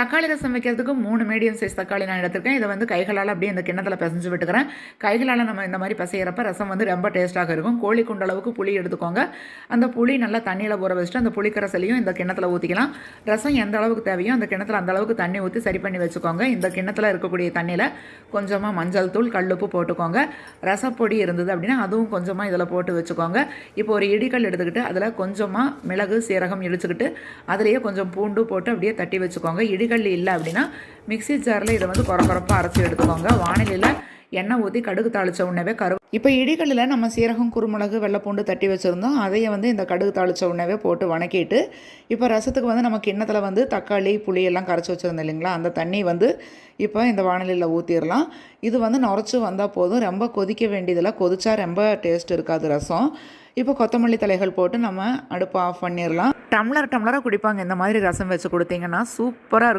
தக்காளி ரசம் வைக்கிறதுக்கு மூணு மீடியம் சைஸ் தக்காளி நான் எடுத்திருக்கேன். இதை வந்து கைகளால் அப்படியே இந்த கிண்ணத்தில் பிசைஞ்சு விட்டுக்கிறேன். கைகளால் நம்ம இந்த மாதிரி பிசையிறப்ப ரசம் வந்து ரொம்ப டேஸ்ட்டாக இருக்கும். கோழி குண்டளவுக்கு புளி எடுத்துக்கோங்க. அந்த புளி நல்லா தண்ணியில் ஊற வச்சுட்டு அந்த புளிக்கரசலையும் இந்த கிண்ணத்தில் ஊற்றிக்கலாம் ரசம் எந்த அளவுக்கு தேவையோ அந்த கிணத்துல அந்த அளவுக்கு தண்ணி ஊற்றி சரி பண்ணி வச்சுக்கோங்க. இந்த கிண்ணத்தில் இருக்கக்கூடிய தண்ணியில் கொஞ்சமாக மஞ்சள் தூள் கல்லுப்பு போட்டுக்கோங்க. ரசப்பொடி இருந்தது அப்படின்னா அதுவும் கொஞ்சமாக இதில் போட்டு வச்சுக்கோங்க. இப்போ ஒரு இடிக்கல் எடுத்துக்கிட்டு அதில் கொஞ்சமாக மிளகு சீரகம் இடிச்சுக்கிட்டு அதுலேயே கொஞ்சம் பூண்டு போட்டு அப்படியே தட்டி வச்சுக்கோங்க. இடி இடிகல் இல்லை அப்படின்னா மிக்ஸி ஜாரில் இதை வந்து குறை குறைப்பாக அரைச்சி எடுத்துக்கோங்க. வானிலையில் எண்ணெய் ஊற்றி கடுகு தாளித்த உடனே கரு இப்போ இடிகளில் நம்ம சீரகம் குருமிளகு வெள்ளைப்பூண்டு தட்டி வச்சுருந்தோம். அதையே வந்து இந்த கடுகு தாளித்த உடனே போட்டு வணக்கிட்டு இப்போ ரசத்துக்கு வந்து நம்ம கிண்ணத்தில் வந்து தக்காளி புளி எல்லாம் கரைச்சி வச்சுருந்தோம் இல்லைங்களா? அந்த தண்ணி வந்து இப்போ இந்த வானிலையில் ஊற்றிடலாம் இது வந்து நுரைச்சி வந்தால் போதும். ரொம்ப கொதிக்க வேண்டியதில் கொதிச்சா ரொம்ப டேஸ்ட் இருக்காது ரசம். இப்போ கொத்தமல்லி தலைகள் போட்டு நம்ம அடுப்பை ஆஃப் பண்ணிடலாம் டம்ளர் டம்ளராக குடிப்பாங்க. இந்த மாதிரி ரசம் வச்சு கொடுத்தீங்கன்னா சூப்பராக இருக்கும்.